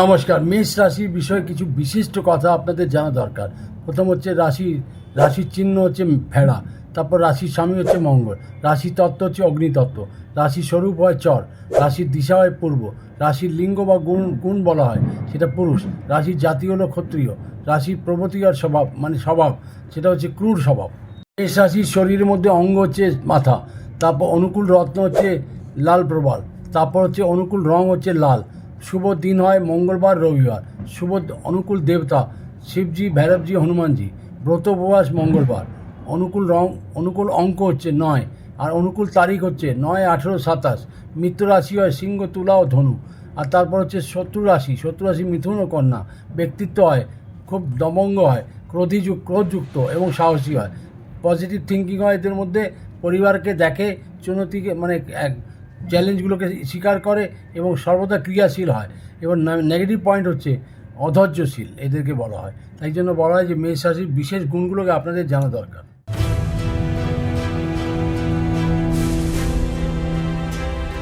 নমস্কার। মেষ রাশির বিষয়ে কিছু বিশিষ্ট কথা আপনাদের জানা দরকার। প্রথম হচ্ছে রাশি, রাশির চিহ্ন হচ্ছে ভেড়া, তারপর রাশির স্বামী হচ্ছে মঙ্গল রাশি তত্ত্ব হচ্ছে অগ্নিতত্ত্ব, রাশির স্বরূপ হয় চর, রাশির দিশা হয় পূর্ব, রাশির লিঙ্গ বা গুণ গুণ বলা হয় সেটা পুরুষ, রাশির জাতি হলো ক্ষত্রিয়, রাশির প্রবতিকার স্বভাব মানে স্বভাব, সেটা হচ্ছে ক্রূর স্বভাব। মেষ রাশির শরীরের মধ্যে অঙ্গ হচ্ছে মাথা, তারপর অনুকূল রত্ন হচ্ছে লাল প্রবাল, তারপর হচ্ছে অনুকূল রং হচ্ছে লাল শুভ দিন হয় মঙ্গলবার, রবিবার। শুভ অনুকূল দেবতা শিবজি, ভৈরবজি, হনুমানজি। ব্রত উপবাস মঙ্গলবার। অনুকূল রং, অনুকূল অঙ্ক হচ্ছে নয়। আর অনুকূল তারিখ হচ্ছে নয় আঠেরো সাতাশ। মিত্র রাশি হয় সিংহ, তুলা ও ধনু। আর তারপর হচ্ছে শত্রু রাশি। শত্রু রাশি মিথুন ও কন্যা। ব্যক্তিত্ব হয়, খুব দমঙ্গ হয়, ক্রোধীযুক্ত, ক্রোধযুক্ত এবং সাহসী হয়। পজিটিভ থিঙ্কিং হয় এদের মধ্যে। পরিবারকে দেখে, চুনতিকে মানে এক চ্যালেঞ্জগুলোকে স্বীকার করে এবং সর্বদা ক্রিয়াশীল হয়। এবং নেগেটিভ পয়েন্ট হচ্ছে অধৈর্যশীল, এদেরকে বলা হয়। তাই জন্য বলা হয় যে মেষ রাশির বিশেষ গুণগুলোকে আপনাদের জানা দরকার।